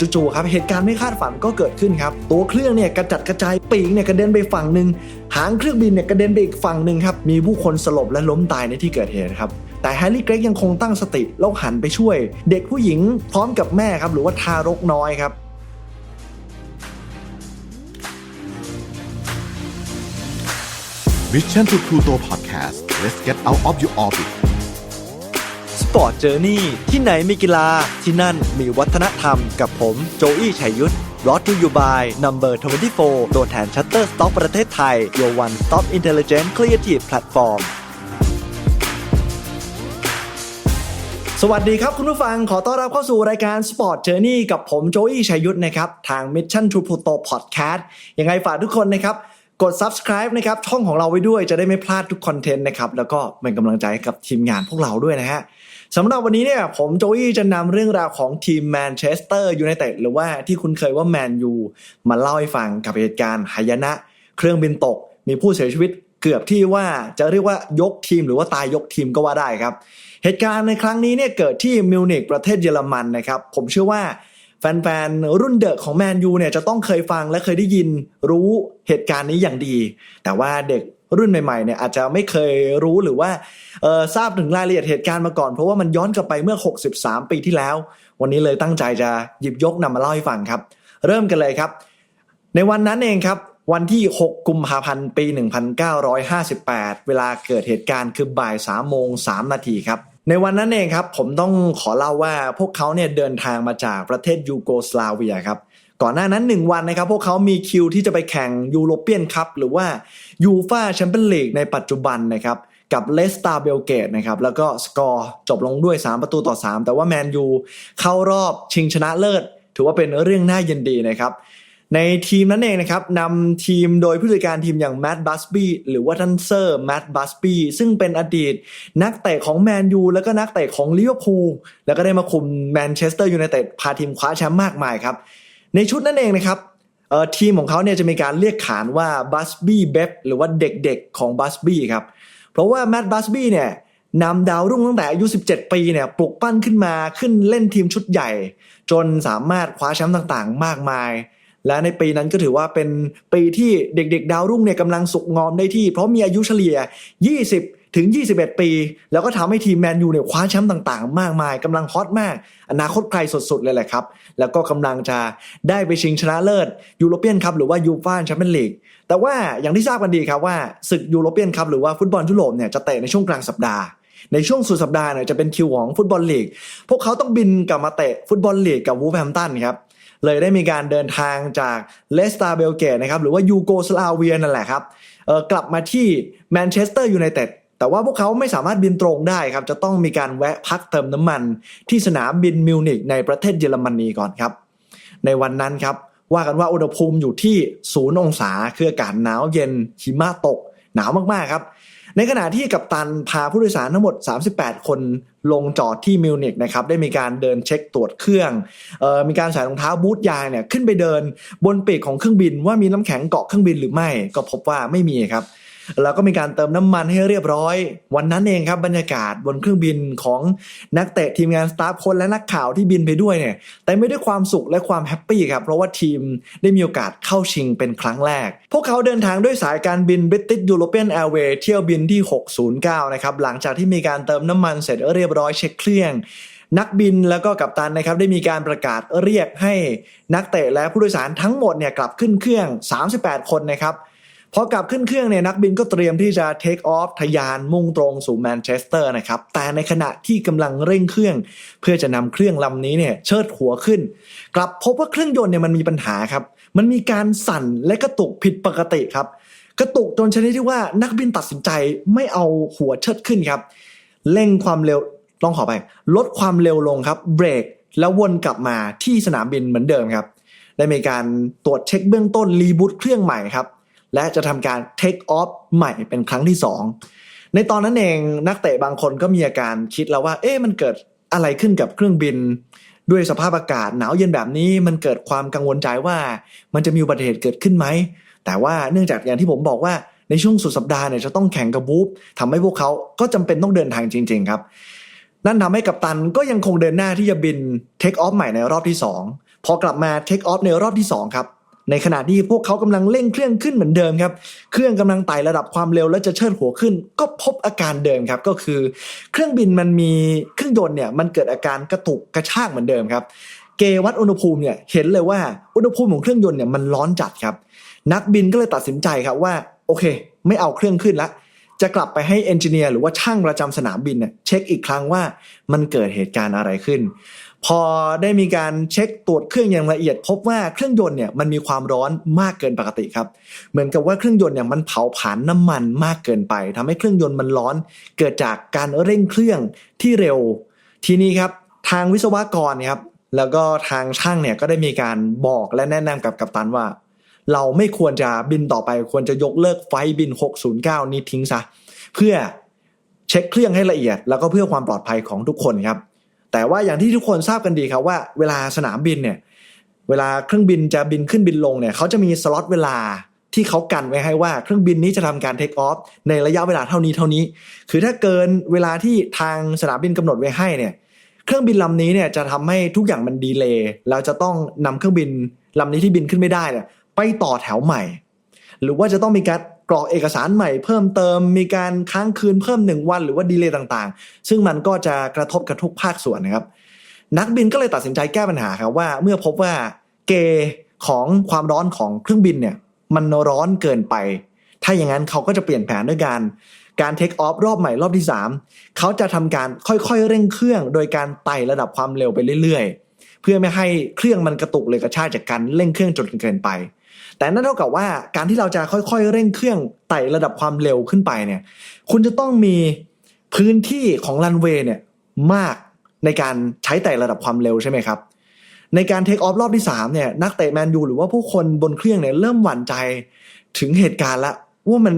จู่ๆครับเหตุการณ์ไม่คาดฝันก็เกิดขึ้นครับตัวเครื่องเนี่ยกระจัดกระจายปีกเนี่ยกระเด็นไปฝั่งหนึ่งหางเครื่องบินเนี่ยกระเด็นไปอีกฝั่งหนึ่งครับมีผู้คนสลบและล้มตายในที่เกิดเหตุครับแต่แฮร์รี่เกรกยังคงตั้งสติแล้วหันไปช่วย เด็กผู้หญิงพร้อมกับแม่ครับหรือว่าทารกน้อยครับ Mission to Pluto Podcast let's get out of your orbit ปอร์ตเจอร์นี่ที่ไหนมีกีฬาที่นั่นมีวัฒนธรรมกับผมโจอี้ชัยยุทธ brought to you by Number 24 ตัวแทนชัตเตอร์สต็อกประเทศไทย Your One Stop Intelligent Creative Platform สวัสดีครับคุณผู้ฟังขอต้อนรับเข้าสู่รายการ Sport Journey กับผมโจอี้ชัยยุทธนะครับ ทาง Mission to Pluto Podcast ยังไงฝากทุกคนนะครับกด subscribe นะครับ ช่องของเราไว้ด้วยจะได้ไม่พลาดทุกคอนเทนต์นะครับ แล้วก็เป็นกำลังใจกับทีมงานพวกเราด้วยนะฮะ สำหรับวันนี้เนี่ยผมโจอี้จะนำเรื่องราวของทีมแมนเชสเตอร์ยูไนเต็ดหรือว่าที่คุณเคยว่าแมนยูมาเล่าให้ฟังกับเหตุการณ์หายนะ เครื่องบินตก มีผู้เสียชีวิตเกือบที่ว่าจะเรียกว่ายกทีมหรือว่าตายยกทีมก็ว่าได้ครับ เหตุการณ์ในครั้งนี้เนี่ยเกิดที่มิวนิกประเทศเยอรมันนะครับ ผมเชื่อว่าแฟนๆ รุ่นเดอะของแมนยูเนี่ยจะต้องเคยฟังและเคยได้ยินรู้เหตุการณ์นี้อย่างดี แต่ว่าเด็ก รุ่นใหม่ๆเนี่ยอาจจะไม่เคยรู้หรือว่าทราบถึงรายละเอียดเหตุการณ์มาก่อน เพราะว่ามันย้อนกลับไปเมื่อ 63 ปีที่แล้ว วันนี้เลยตั้งใจจะหยิบยกนำมาเล่าให้ฟังครับ เริ่มกันเลยครับ ในวันนั้นเองครับวันที่ 6 กุมภาพันธ์ ปี 1958 เวลาเกิดเหตุการณ์คือบ่าย3โมง3นาทีครับ ในวันนั้นเองครับ ผมต้องขอเล่าว่าพวกเขาเนี่ยเดินทางมาจากประเทศยูโกสลาเวียครับ ก่อนหน้านั้น 1 วันนะครับ พวกเขามีคิวที่จะไปแข่งยูโรเปียนคัพหรือว่ายูฟาแชมเปี้ยนลีกในปัจจุบันนะครับกับเลสตาเบลเกตนะครับแล้วก็สกอร์จบลงด้วย 3 ประตูต่อ 3 แต่ว่าแมนยูเข้ารอบชิงชนะเลิศ ถือว่าเป็นเรื่องน่ายินดีนะครับในทีมนั้นเองนะครับนำทีมโดยผู้จัดการทีมอย่างแมตต์บัสบี้หรือว่าท่านเซอร์แมตต์บัสบี้ซึ่งเป็นอดีต นักเตะของแมนยูแล้วก็นักเตะของลิเวอร์พูลแล้วก็ได้มาคุมแมนเชสเตอร์ยูไนเต็ดพาทีมคว้าแชมป์มากมายครับ ในชุดนั้นเองนะครับทีมของเขาเนี่ยจะมีการเรียกขานว่าบัสบี้เบฟหรือว่าเด็กๆของบัสบี้ครับเพราะว่าแมตต์บัสบี้เนี่ยนำดาวรุ่งตั้งแต่อายุ 17 ปีเนี่ยปลุกปั้นขึ้นมาขึ้นเล่นทีมชุดใหญ่ จนสามารถคว้าแชมป์ต่างๆ มากมาย และในปีนั้นก็ถือว่าเป็นปีที่เด็กๆ ดาวรุ่งเนี่ยกำลังสุกงอมได้ที่ เพราะมีอายุเฉลี่ย 20 ถึง 21 ปี แล้วก็ทำให้ทีมแมนยูเนี่ยคว้าแชมป์ต่างๆ มากมายกำลังฮอตมาก อนาคตไกลสุดๆ เลยแหละครับ แล้วก็กำลังจะได้ไปชิงชนะเลิศยูโรเปียนคัพหรือว่ายูฟ่าแชมเปี้ยนลีกแต่ว่าอย่างที่ทราบกันดีครับว่าศึกยูโรเปียนคัพหรือว่าฟุตบอลยุโรปเนี่ยจะเตะในช่วงกลางสัปดาห์ในช่วงสุดสัปดาห์เนี่ยจะเป็นคิวของฟุตบอลลีก พวกเขาต้องบินกลับมาเตะฟุตบอลลีกกับวูแฮมตันครับ เลยได้มีการเดินทางจากเลสตาเบลเกตนะครับหรือว่ายูโกสลาเวียนั่นแหละครับกลับมาที่แมนเชสเตอร์ยูไนเต็ด แต่ว่าพวกเขาไม่สามารถบินตรงได้ครับ จะต้องมีการแวะพักเติมน้ำมัน ที่สนามบินมิวนิกในประเทศเยอรมนีก่อนครับ ในวันนั้นครับว่ากันว่าอุณหภูมิอยู่ที่ศูนย์องศาคืออากาศหนาวเย็นหิมะตก หนาวมากๆครับ ในขณะที่กัปตันพาผู้โดยสารทั้งหมด 38 คนลงจอดที่มิวนิกนะครับได้มีการเดินเช็คตรวจเครื่องออมีการใส่รองเท้าบูทยางเนี่ยขึ้นไปเดินบนปีกของเครื่องบินว่ามีน้ำแข็งเกาะเครื่องบินหรือไม่ ก็พบว่าไม่มีครับ แล้วก็มีการเติมน้ำมันให้เรียบร้อย วันนั้นเองครับบรรยากาศบนเครื่องบินของนักเตะทีมงานสตาฟคนและนักข่าวที่บินไปด้วยเนี่ยแต่ไม่ได้วยความสุขและความแฮปปี้ครับเพราะว่าทีมได้มีโอกาสเข้าชิงเป็นครั้งแรก พวกเขาเดินทางด้วยสายการบิน British European Airways เที่ยวบินที่ 609 นะครับหลังจากที่มีการเติมน้ำมันเสร็จเรียบร้อยเช็คเครื่องนักบินแล้วก็กัปตันนะครับได้มีการประกาศเรียกให้นักเตะและผู้โดยสารทั้งหมดเนี่ยกลับขึ้นเครื่อง 38 คนนะครับ พอกลับขึ้นเครื่องเนี่ยนักบินก็เตรียมที่จะเทคออฟทะยานมุ่งตรงสู่แมนเชสเตอร์นะครับ แต่ในขณะที่กำลังเร่งเครื่อง เพื่อจะนำเครื่องลำนี้เนี่ยเชิดหัวขึ้น กลับพบว่าเครื่องยนต์เนี่ยมันมีปัญหาครับ มันมีการสั่นและกระตุกผิดปกติครับ กระตุกจนชนิดที่ว่านักบินตัดสินใจไม่เอาหัวเชิดขึ้นครับเร่งความเร็วต้องขอไปลดความเร็วลงครับเบรกแล้ววนกลับมาที่สนามบินเหมือนเดิมครับได้มีการตรวจเช็คเบื้องต้นรีบูตเครื่องใหม่ครับ และจะทำการเทคออฟใหม่เป็นครั้งที่ 2 ในตอนนั้นเองนักเตะบางคนก็มีอาการคิดแล้วว่า เอ๊ะมันเกิดอะไรขึ้นกับเครื่องบิน ด้วยสภาพอากาศหนาวเย็นแบบนี้มันเกิดความกังวลใจว่า มันจะมีอุบัติเหตุเกิดขึ้นไหม แต่ว่าเนื่องจากอย่างที่ผมบอกว่าในช่วงสุดสัปดาห์เนี่ยจะต้องแข่งกับบูฟทำให้พวกเขาก็จำเป็นต้องเดินทางจริง ๆ ครับ นั่นทำให้กัปตันก็ยังคงเดินหน้าที่จะบินเทคออฟใหม่ในรอบที่ 2 พอกลับมาเทคออฟในรอบที่ 2 ครับ ในขณะที่พวกเขากำลังเร่งเครื่องขึ้นเหมือนเดิมครับ เครื่องกำลังไต่ระดับความเร็วและจะเชิดหัวขึ้น ก็พบอาการเดิมครับ ก็คือ เครื่องบินมันมีเครื่องยนต์เนี่ยมันเกิดอาการกระตุกกระชากเหมือนเดิมครับเกวัดอุณหภูมิเนี่ยเห็นเลยว่าอุณหภูมิของเครื่องยนต์เนี่ยมันร้อนจัดครับ นักบินก็เลยตัดสินใจครับว่าโอเค ไม่เอาเครื่องขึ้นละ จะกลับไปให้เอนจิเนียร์หรือว่าช่างประจำสนามบินเนี่ยเช็คอีกครั้งว่ามันเกิดเหตุการณ์อะไรขึ้น พอได้มีการเช็คตรวจเครื่องอย่างละเอียด พบว่าเครื่องยนต์เนี่ยมันมีความร้อนมากเกินปกติครับ เหมือนกับว่าเครื่องยนต์เนี่ยมันเผาผลาญน้ำมันมากเกินไปทำให้เครื่องยนต์มันร้อน เกิดจากการเร่งเครื่องที่เร็ว ทีนี้ครับทางวิศวกรครับแล้วก็ทางช่างเนี่ยก็ได้มีการบอกและแนะนำกับกัปตันว่า เราไม่ควรจะบินต่อไปควรจะยกเลิกไฟล์บิน 609 นี้ทิ้งซะ เพื่อเช็คเครื่องให้ละเอียด แล้วก็เพื่อความปลอดภัยของทุกคนครับ แต่ว่าอย่างที่ทุกคนทราบกันดีครับว่า เวลาสนามบินเนี่ยเวลาเครื่องบินจะบินขึ้นบินลงเนี่ยเขาจะมีสล็อตเวลาที่เขากันไว้ให้ว่าเครื่องบินนี้จะทำการเทคออฟในระยะเวลาเท่านี้เท่านี้ คือถ้าเกินเวลาที่ทางสนามบินกำหนดไว้ให้เนี่ยเครื่องบินลำนี้เนี่ยจะทำให้ทุกอย่างมันดีเลย์แล้วจะต้องนำเครื่องบินลำนี้ที่บินขึ้นไม่ได้เนี่ย ไปต่อแถวใหม่ หรือว่าจะต้องมีการกรอกเอกสารใหม่เพิ่มเติมมีการค้างคืนเพิ่มหนึ่งวันหรือว่าดีเลย์ต่างๆ ซึ่งมันก็จะกระทบกับทุกภาคส่วนนะครับ นักบินก็เลยตัดสินใจแก้ปัญหาครับว่า เมื่อพบว่าเกของความร้อนของเครื่องบินเนี่ยมันร้อนเกินไป ถ้าอย่างนั้นเขาก็จะเปลี่ยนแผนด้วยการการเทคออฟรอบใหม่รอบที่ 3 เขาจะทำการค่อยๆเร่งเครื่องโดยการไต่ระดับความเร็วไปเรื่อยๆ เพื่อไม่ให้เครื่องมันกระตุกเลยกระชากจากการเร่งเครื่องจนเกินไป แต่นั่นเท่ากับว่าการที่เราจะค่อยๆ เร่งเครื่องไต่ระดับความเร็วขึ้นไปเนี่ย คุณจะต้องมีพื้นที่ของรันเวย์เนี่ยมากในการใช้ไต่ระดับความเร็วใช่ไหมครับ ในการเทคออฟรอบที่3เนี่ยนักเตะแมนยูหรือว่าผู้คนบนเครื่องเนี่ยเริ่มหวั่นใจถึงเหตุการณ์ละว่ามัน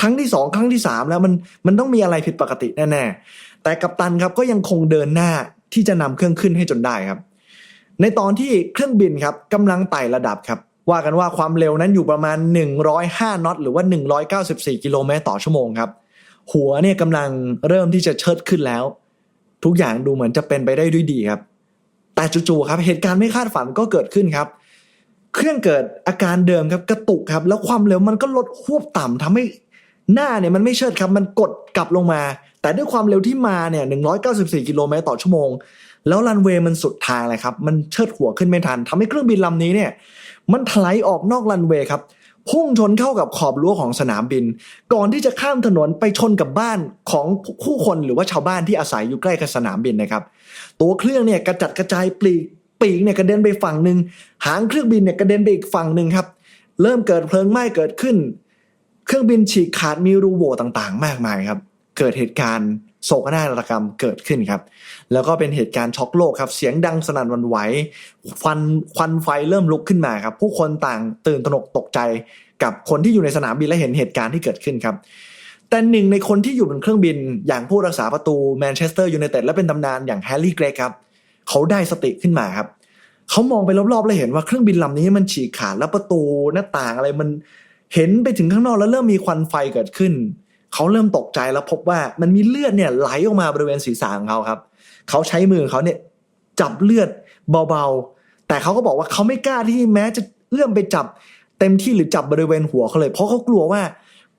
ครั้งที่สองครั้งที่สามแล้วมันมันต้องมีอะไรผิดปกติแน่ๆ แต่กัปตันครับก็ยังคงเดินหน้าที่จะนำเครื่องขึ้นให้จนได้ครับ ในตอนที่เครื่องบินครับกำลังไต่ระดับครับ ว่ากันว่าความเร็วนั้นอยู่ประมาณ 105น็อตหรือว่า 194 กิโลเมตรต่อชั่วโมงครับ หัวเนี่ยกำลังเริ่มที่จะเชิดขึ้นแล้ว ทุกอย่างดูเหมือนจะเป็นไปได้ด้วยดีครับ แต่จู่ๆครับเหตุการณ์ไม่คาดฝันก็เกิดขึ้นครับ เครื่องเกิดอาการเดิมครับกระตุกครับ แล้วความเร็วมันก็ลดควบต่ำทำให้หน้าเนี่ยมันไม่เชิดครับมันกดกลับลงมา แต่ด้วยความเร็วที่มาเนี่ย 194 กิโลเมตรต่อชั่วโมง แล้วรันเวย์มันสุดทางเลยครับ มันเชิดหัวขึ้นไม่ทันทำให้เครื่องบินลำนี้เนี่ย มันถลายออกนอกรันเวย์ครับพุ่งชนเข้ากับขอบรั้วของสนามบิน ก่อนที่จะข้ามถนนไปชนกับบ้านของผู้คนหรือว่าชาวบ้านที่อาศัยอยู่ใกล้กับสนามบินนะครับ ตัวเครื่องเนี่ยกระจัดกระจายปลีกปีกเนี่ยกระเด็นไปฝั่งหนึ่งหางเครื่องบินเนี่ยกระเด็นไปอีกฝั่งหนึ่งครับ เริ่มเกิดเพลิงไหม้เกิดขึ้น เครื่องบินฉีกขาดมีรูโหว่ต่างๆ มากมายครับ เกิดเหตุการณ์ โศกนาฏกรรมเกิดขึ้นครับ แล้วก็เป็นเหตุการณ์ช็อกโลกครับ เสียงดังสนั่นวันไหวควันควันไฟเริ่มลุกขึ้นมาครับ ผู้คนต่างตื่นตระหนกตกใจกับคนที่อยู่ในสนามบินและเห็นเหตุการณ์ที่เกิดขึ้นครับ แต่หนึ่งในคนที่อยู่บนเครื่องบิน อย่างผู้รักษาประตูแมนเชสเตอร์ยูไนเต็ดและเป็นตำนานอย่างแฮร์รี่เกรกครับ เขาได้สติขึ้นมาครับเขามองไปรอบๆแล้วเห็นว่าเครื่องบินลำนี้มันฉีกขาดแล้วประตูหน้าต่างอะไรมันเห็นไปถึงข้างนอกแล้วเริ่มมีควันไฟเกิดขึ้น เขาเริ่มตกใจแล้วพบว่ามันมีเลือดเนี่ยไหลออกมาบริเวณศีรษะของเขาครับ เขาใช้มือของเขาเนี่ยจับเลือดเบาๆ แต่เขาก็บอกว่าเขาไม่กล้าที่แม้จะเอื้อมไปจับเต็มที่หรือจับบริเวณหัวเขาเลย เพราะเขากลัวว่า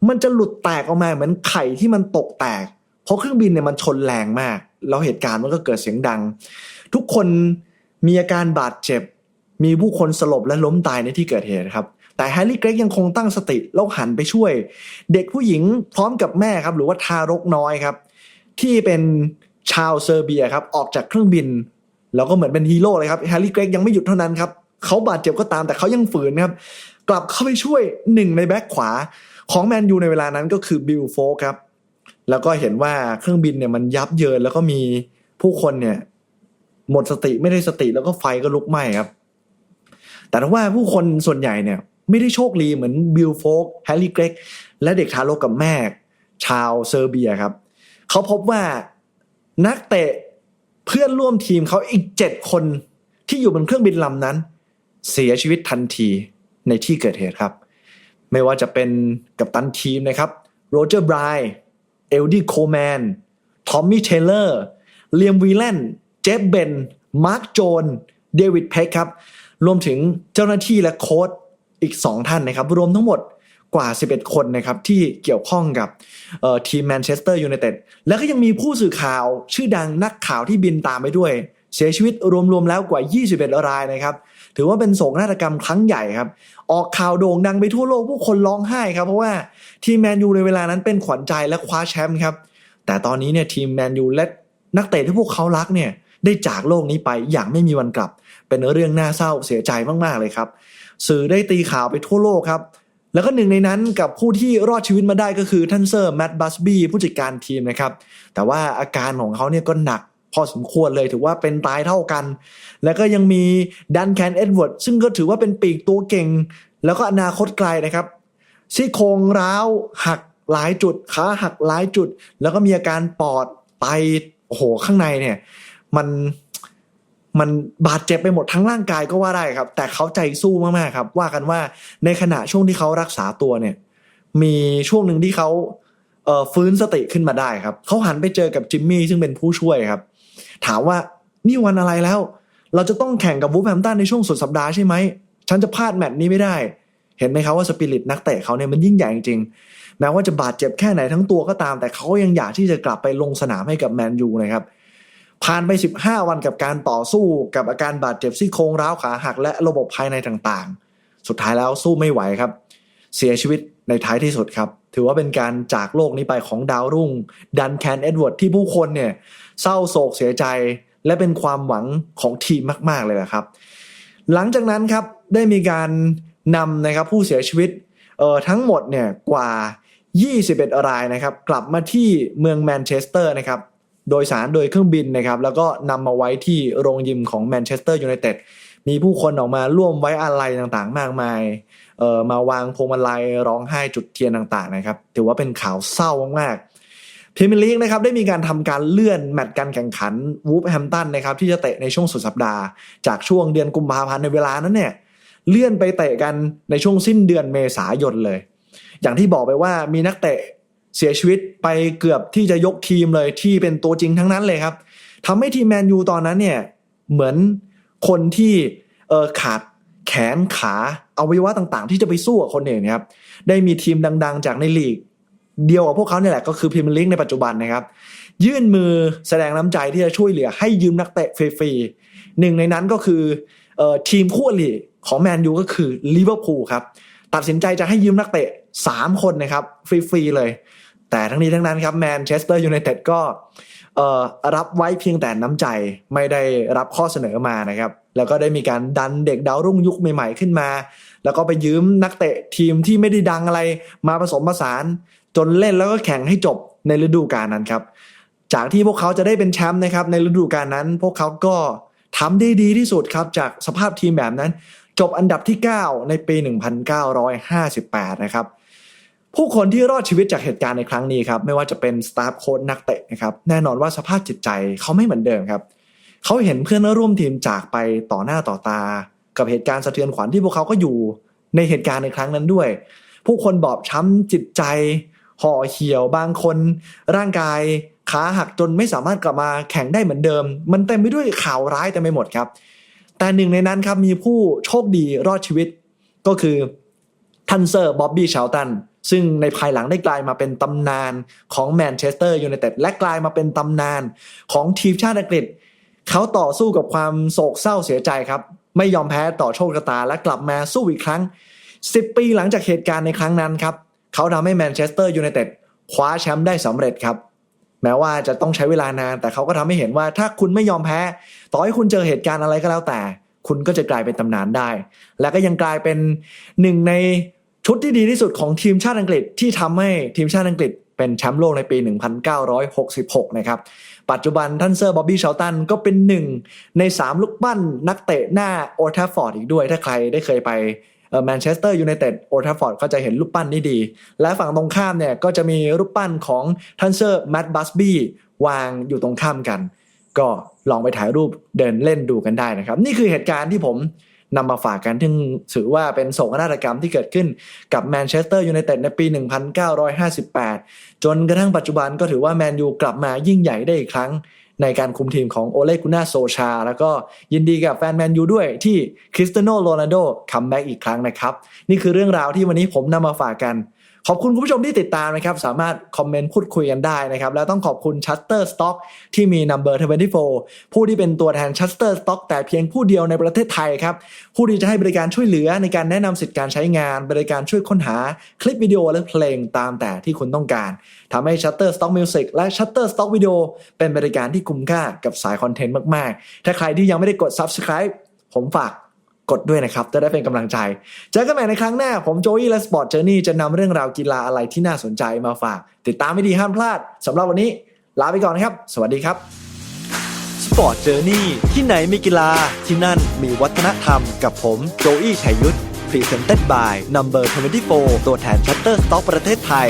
มันจะหลุดแตกออกมาเหมือนไข่ที่มันตกแตก เพราะเครื่องบินเนี่ยมันชนแรงมาก แล้วเหตุการณ์มันก็เกิดเสียงดัง ทุกคนมีอาการบาดเจ็บ มีผู้คนสลบและล้มตายในที่เกิดเหตุครับ แต่แฮร์รี่เกรกยังคงตั้งสติแล้วหันไปช่วย เด็กผู้หญิงพร้อมกับแม่ครับ หรือว่าทารกน้อยครับ ที่เป็นชาวเซอร์เบียครับออกจากเครื่องบิน แล้วก็เหมือนเป็นฮีโร่เลยครับแฮร์รี่เกรกยังไม่หยุดเท่านั้นครับเขาบาดเจ็บก็ตามแต่เขายังฝืนครับ กลับเข้าไปช่วยหนึ่งในแบ็คขวาของแมนยูในเวลานั้นก็คือบิลโฟกครับ แล้วก็เห็นว่าเครื่องบินเนี่ยมันยับเยินแล้วก็มีผู้คนเนี่ย หมดสติไม่ได้สติแล้วก็ไฟก็ลุกไหม้ครับ แต่ถ้าว่าผู้คนส่วนใหญ่เนี่ย ไม่ได้โชคดีเหมือนบิลโฟกแฮร์รี่เกรกและเด็กทารกกับแม่ ชาวเซอร์เบียครับ เขาพบว่านักเตะเพื่อนร่วมทีมเขาอีกเจ็ดคนที่อยู่บนเครื่องบินลำนั้น เสียชีวิตทันทีในที่เกิดเหตุครับ ไม่ว่าจะเป็นกัปตันทีมนะครับโรเจอร์ไบรน์เอลดี้โคแมนทอมมี่เทเลอร์เลียมวีแลนเจฟเบนมาร์คโจนเดวิดเพคครับ รวมถึงเจ้าหน้าที่และโค้ช อีก 2 ท่านนะครับ รวมทั้งหมดกว่า 11 คนนะครับที่เกี่ยวข้องกับทีมแมนเชสเตอร์ยูไนเต็ดแล้วก็ยังมีผู้สื่อข่าวชื่อดังนักข่าวที่บินตามไปด้วย เสียชีวิตรวมๆแล้วกว่า 21 รายนะครับ ถือว่าเป็นโศกนาฏกรรมครั้งใหญ่ครับ ออกข่าวโด่งดังไปทั่วโลกผู้คนร้องไห้ครับ เพราะว่าทีมแมนยูในเวลานั้นเป็นขวัญใจและคว้าแชมป์ครับแต่ตอนนี้เนี่ยทีมแมนยูและนักเตะที่พวกเขารักเนี่ย ได้จากโลกนี้ไปอย่างไม่มีวันกลับ เป็นเรื่องน่าเศร้าเสียใจมากๆเลยครับ สื่อได้ตีข่าวไปทั่วโลกครับ แล้วก็หนึ่งในนั้นกับผู้ที่รอดชีวิตมาได้ก็คือท่านเซอร์แมตต์บัสบี้ผู้จัดการทีมนะครับ แต่ว่าอาการของเขาเนี่ยก็หนักพอสมควรเลยถือว่าเป็นตายเท่ากัน แล้วก็ยังมีดันแคนเอ็ดเวิร์ดซึ่งก็ถือว่าเป็นปีกตัวเก่ง แล้วก็อนาคตไกลนะครับซี่โครงร้าวหักหลายจุดขาหักหลายจุด แล้วก็มีอาการปอดไตโอ้โหข้างในเนี่ย มันมันบาดเจ็บไปหมดทั้งร่างกายก็ว่าได้ครับ แต่เขาใจสู้มากๆครับ ว่ากันว่าในขณะช่วงที่เขารักษาตัวเนี่ย มีช่วงหนึ่งที่เขาเฟื้นสติขึ้นมาได้ครับเขาหันไปเจอกับจิมมี่ซึ่งเป็นผู้ช่วยครับ ถามว่านี่วันอะไรแล้ว เราจะต้องแข่งกับวูฟแฮมตันในช่วงสุดสัปดาห์ใช่ไหมฉันจะพลาดแมตช์นี้ไม่ได้ เห็นไหมครับว่าสปิริตนักเตะเขาเนี่ยมันยิ่งใหญ่จริงๆแม้ว่าจะบาดเจ็บแค่ไหนทั้งตัวก็ตาม แต่เขายังอยากที่จะกลับไปลงสนามให้กับแมนยูนะครับ ผ่านไป 15 วันกับการต่อสู้กับอาการบาดเจ็บซี่โครงร้าวขาหักและระบบภายในต่างๆ สุดท้ายแล้วสู้ไม่ไหวครับ เสียชีวิตในท้ายที่สุดครับ ถือว่าเป็นการจากโลกนี้ไปของดาวรุ่ง ดันแคนเอ็ดเวิร์ดที่ผู้คนเนี่ยเศร้าโศกเสียใจและเป็นความหวังของทีมมาก ๆ เลยนะครับ หลังจากนั้นครับได้มีการนำนะครับผู้เสียชีวิตเอ่อทั้งหมดเนี่ยกว่า 21 รายนะครับ กลับมาที่เมืองแมนเชสเตอร์นะครับ โดยสารโดยเครื่องบินนะครับแล้วก็นำมาไว้ที่โรงยิมของแมนเชสเตอร์ยูไนเต็ดมีผู้คนออกมาร่วมไว้อาลัยต่างๆ มากมายเอ่อมาวางพวงมาลัยร้องไห้จุดเทียนต่างๆนะครับถือว่าเป็นข่าวเศร้ามากๆพรีเมียร์ลีกนะครับได้มีการทำการเลื่อนแมตช์การแข่งขันวูฟแฮมตันนะครับที่จะเตะในช่วงสุดสัปดาห์ จากช่วงเดือนกุมภาพันธ์ในเวลานั้นเนี่ยเลื่อนไปเตะกันในช่วงสิ้นเดือนเมษายนเลย อย่างที่บอกไปว่ามีนักเตะ เสียชีวิตไปเกือบที่จะยกทีมเลยที่เป็นตัวจริงทั้งนั้นเลยครับทำให้ทีมแมนยูตอนนั้นเนี่ยเหมือนคนที่เออขาดแขนขาอวัยวะต่างๆ ที่จะไปสู้กับคนอื่นนะครับได้มีทีมดัง ๆ จากในลีก เดียวกับพวกเขาเนี่ยแหละก็คือพรีเมียร์ลีกในปัจจุบันนะครับ ยื่นมือแสดงน้ำใจที่จะช่วยเหลือให้ยืมนักเตะฟรีๆหนึ่งในนั้นก็คือออทีมคู่อริของแมนยูก็คือลิเวอร์พูลครับตัดสินใจจะให้ยืมนักเตะ 3 คนนะครับฟรีๆเลย แต่ทั้งนี้ทั้งนั้นครับแมนเชสเตอร์ยูไนเต็ดก็รับไว้เพียงแต่น้ำใจไม่ได้รับข้อเสนอมานะครับ แล้วก็ได้มีการดันเด็กดาวรุ่งยุคใหม่ๆขึ้นมา แล้วก็ไปยืมนักเตะทีมที่ไม่ได้ดังอะไรมาผสมผสาน จนเล่นแล้วก็แข่งให้จบในฤดูกาลนั้นครับ จากที่พวกเขาจะได้เป็นแชมป์นะครับในฤดูกาลนั้น พวกเขาก็ทำได้ดีที่สุดครับจากสภาพทีมแบบนั้น จบอันดับที่ 9 ในปี 1958 นะครับ ผู้คนที่รอดชีวิตจากเหตุการณ์ในครั้งนี้ครับไม่ว่าจะเป็นสตาฟโค้ชนักเตะนะครับแน่นอนว่าสภาพจิตใจเขาไม่เหมือนเดิมครับเขาเห็นเพื่อนร่วมทีมจากไปต่อหน้าต่อตา กับเหตุการณ์สะเทือนขวัญที่พวกเขาก็อยู่ในเหตุการณ์ในครั้งนั้นด้วย ผู้คนบอบช้ำจิตใจ ห่อเหี่ยวบางคน ร่างกายขาหักจนไม่สามารถกลับมาแข่งได้เหมือนเดิม มันเต็มไปด้วยข่าวร้ายเต็มไปหมดครับ แต่หนึ่งในนั้นครับมีผู้โชคดีรอดชีวิต ก็คือทันเซอร์บ๊อบบี้เชาลตัน ซึ่งในภายหลังได้กลายมาเป็นตำนานของแมนเชสเตอร์ยูไนเต็ดและกลายมาเป็นตำนานของทีมชาติอังกฤษ เขาต่อสู้กับความโศกเศร้าเสียใจครับ ไม่ยอมแพ้ต่อโชคชะตาและกลับมาสู้อีกครั้ง 10 ปีหลังจากเหตุการณ์ในครั้งนั้นครับ เขาทำให้แมนเชสเตอร์ยูไนเต็ดคว้าแชมป์ได้สำเร็จครับแม้ว่าจะต้องใช้เวลานาน แต่เขาก็ทำให้เห็นว่าถ้าคุณไม่ยอมแพ้ ต่อให้คุณเจอเหตุการณ์อะไรก็แล้วแต่ คุณก็จะกลายเป็นตำนานได้ และก็ยังกลายเป็นหนึ่งใน ชุดที่ดีที่สุดของทีมชาติอังกฤษที่ทำให้ทีมชาติอังกฤษเป็นแชมป์โลกในปี 1966 นะครับ ปัจจุบันท่านเซอร์บ๊อบบี้เชลตันก็เป็นหนึ่งใน 3 ลูกปั้นนักเตะหน้าโอทัฟฟอร์ดอีกด้วย ถ้าใครได้เคยไปแมนเชสเตอร์ยูไนเต็ดโอทัฟฟอร์ดก็จะเห็นรูปปั้นนี้ดี และฝั่งตรงข้ามเนี่ยก็จะมีรูปปั้นของท่านเซอร์แมตต์บัสบี้วางอยู่ตรงข้ามกัน ก็ลองไปถ่ายรูปเดินเล่นดูกันได้นะครับ นี่คือเหตุการณ์ที่ผม นำมาฝากกันที่ถือว่าเป็นโศกนาฏกรรมที่เกิดขึ้นกับแมนเชสเตอร์ยูไนเต็ดในปี 1958 จนกระทั่งปัจจุบันก็ถือว่าแมนยูกลับมายิ่งใหญ่ได้อีกครั้งในการคุมทีมของโอเลกุน่าโซชา แล้วก็ยินดีกับแฟนแมนยูด้วยที่คริสเตียโนโรนัลโดคัมแบ็กอีกครั้งนะครับ นี่คือเรื่องราวที่วันนี้ผมนำมาฝากกัน ขอบคุณคุณผู้ชมที่ติดตามนะครับ สามารถคอมเมนต์พูดคุยกันได้นะครับ แล้วต้องขอบคุณ Shutterstock ที่มี Number 24 ผู้ที่เป็นตัวแทน Shutterstock แต่เพียงผู้เดียวในประเทศไทยครับ ผู้ที่จะให้บริการช่วยเหลือในการแนะนำสิทธิการใช้งาน บริการช่วยค้นหาคลิปวิดีโอและเพลงตามแต่ที่คุณต้องการทำให้ Shutterstock Music และ Shutterstock Video เป็นบริการที่คุ้มค่ากับสายคอนเทนต์มาก ๆ ถ้าใครที่ยังไม่ได้กด Subscribe ผมฝาก กดด้วยนะครับ จะได้เป็นกำลังใจ เจอกันใหม่ในครั้งหน้า ผมโจอี้และสปอร์ตเจอร์นี่จะนำเรื่องราวกีฬาอะไรที่น่าสนใจมาฝาก ติดตามไม่ดีห้ามพลาดสำหรับวันนี้ ลาไปก่อนนะครับ สวัสดีครับสปอร์ตเจอร์นี่ที่ไหนมีกีฬาที่นั่นมีวัฒนธรรมกับผมโจอี้ชัยยุทธ Presented by Number 24 ตัวแทนชัตเตอร์สต็อกประเทศไทย